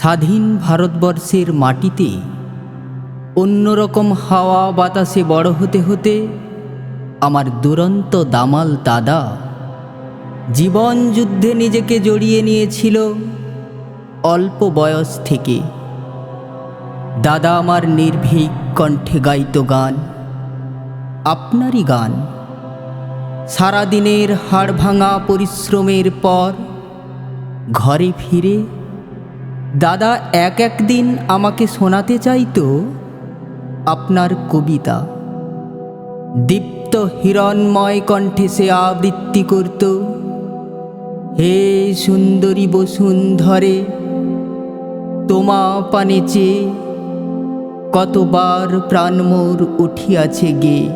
স্বাধীন ভারতবর্ষের মাটিতে অন্যরকম হাওয়া বাতাসে বড় হতে হতে আমার দুরন্ত দামাল দাদা জীবন যুদ্ধে নিজেকে জড়িয়ে নিয়েছিল অল্প বয়স থেকে। দাদা আমার নির্ভীক কণ্ঠে গাইত গান, আপনারই গান। সারাদিনের হাড় ভাঙা পরিশ্রমের পর ঘরে ফিরে দাদা এক এক দিন আমাকে শোনাতে চাইতো আপনার কবিতা। দীপ্ত হিরণময় কণ্ঠে সে আবৃত্তি করত। হে সুন্দরী বসুন্ধরে, তোমা পানে চেয়ে কতবার প্রাণ মোর উঠিয়াছে গে।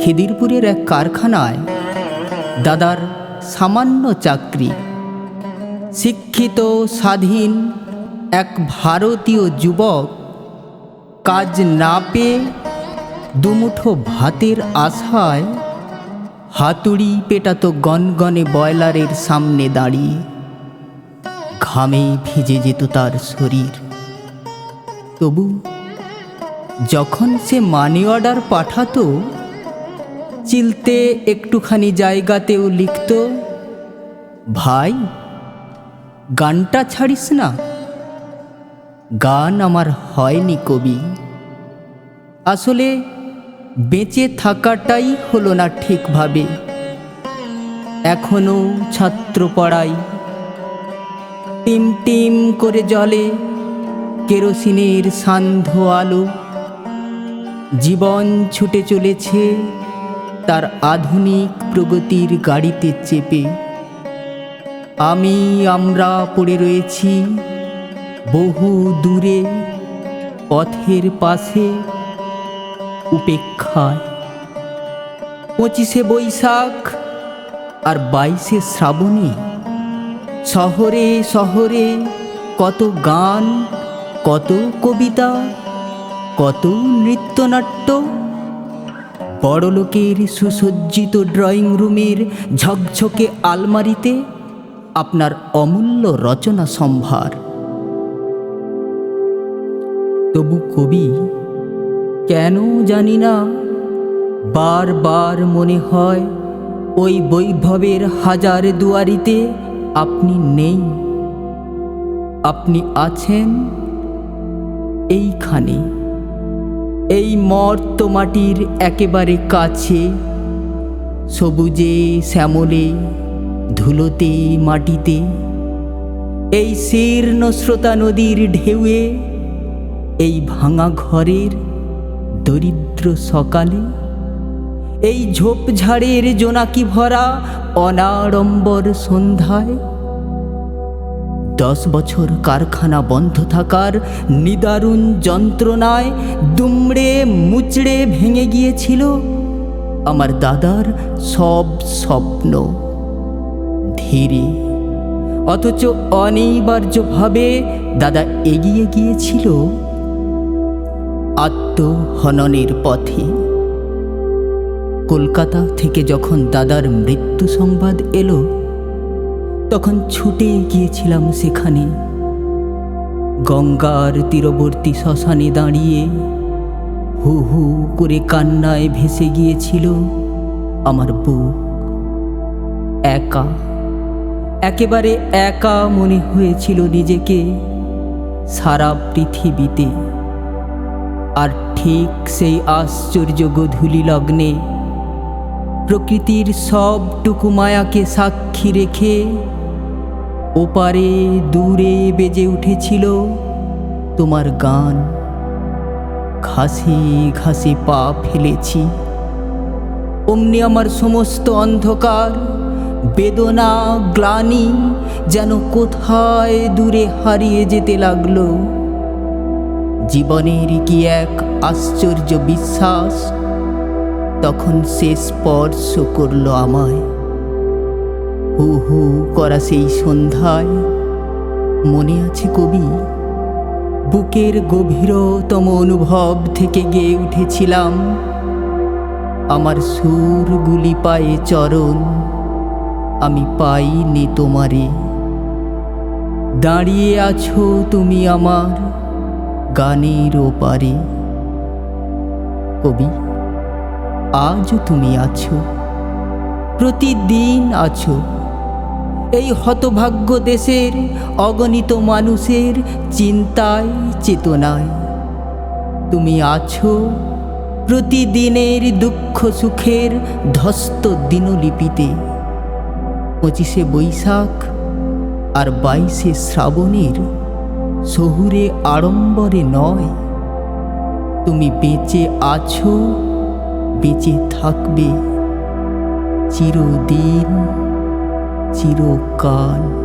খিদিরপুরের এক কারখানায় দাদার সামান্য চাকরি। শিক্ষিত স্বাধীন এক ভারতীয় যুবক কাজ না পেয়ে দুমুঠো ভাতের আশায় হাতুড়ি পেটাতো গনগনে বয়লারের সামনে দাঁড়িয়ে। ঘামে ভিজে যেত তার শরীর। তবু যখন সে মানি অর্ডার পাঠাতো, চিলতে একটুখানি জায়গাতেও লিখত, ভাই গানটা ছাড়িস না? গান আমার হয়নি কবি। আসলে বেঁচে থাকাটাই হলো না ঠিকভাবে। এখনও ছাত্র পড়াই। টিম টিম করে জলে কেরোসিনের সান্ধ্য আলো। জীবন ছুটে চলেছে তার আধুনিক প্রগতির গাড়িতে চেপে। আমি আমরা পড়ে রয়েছি। বহু দূরে, পথের পাশে উপেক্ষায়। পঁচিশে বৈশাখ আর বাইশে শ্রাবণে শহরে শহরে কত গান, কত কবিতা, কত নৃত্যনাট্য। বড়লোকের সুসজ্জিত ড্রয়িং রুমের ঝকঝকে আলমারিতে আপনার অমূল্য রচনা সম্ভার। তবু কবি, কেন জানি না, বারবার মনে হয় ওই বৈভবের হাজার দুয়ারিতে আপনি নেই। আপনি আছেন এইখানে, এই মর্ত মাটির একেবারে কাছে, সবুজে, শ্যামলে ধুলোতে, মাটিতে, এই শীর্ণ স্রোতা নদীর ঢেউয়ে, এই ভাঙা ঘরের দরিদ্র সকালে, এই ঝোপঝাড়ের জোনাকি ভরা অনাড়ম্বর সন্ধ্যায়, দশ বছর কারখানা বন্ধ থাকার নিদারুণ যন্ত্রণায় দুমড়ে মুচড়ে ভেঙে গিয়েছিল আমার দাদার সব স্বপ্ন। ধীরে অথচ অনিবার্যভাবে দাদা এগিয়ে গিয়েছিল আত্মহননের পথে। কলকাতা থেকে যখন দাদার মৃত্যু সংবাদ এলো, তখন ছুটে গিয়েছিলাম সেখানে। গঙ্গার তীরবর্তী শ্মশানে দাঁড়িয়ে হু হু করে কান্নায় ভেসে গিয়েছিল আমার বুক একা একেবারে একা মনে হয়েছিল নিজেকে সারা পৃথিবীতে। আর ঠিক সেই আশ্চর্য গধূলি লগ্নে প্রকৃতির সবটুকু মায়াকে সাক্ষী রেখে ওপারে দূরে বেজে উঠেছিল তোমার গান। ঘাসে ঘাসে পা ফেলেছি। অমনি আমার সমস্ত অন্ধকার বেদনা গ্লানি যেন কোথায় দূরে হারিয়ে যেতে লাগল। জীবনের কি এক আশ্চর্য বিশ্বাস? তখন সে স্পর্শ করল আমায়। হু হু করা সেই সন্ধ্যায়। মনে আছে কবি? বুকের গভীরতম অনুভব থেকে গেয়ে উঠেছিলাম। আমার সুরগুলি পায়ে চরণ। আমি পাইনি তোমারে। দাঁড়িয়ে আছো তুমি আমার গানের ওপারে। কবি আজও তুমি আছো, প্রতিদিন আছো। এই হতভাগ্য দেশের অগণিত মানুষের চিন্তায়, চেতনায়। তুমি আছো প্রতিদিনের দুঃখ সুখের ধস্ত দিনলিপিতে। পঁচিশে বৈশাখ আর বাইশে শ্রাবণের শহুরে আড়ম্বরে নয়। তুমি বেঁচে আছো, বেঁচে থাকবে। চিরদিন, চিরকাল।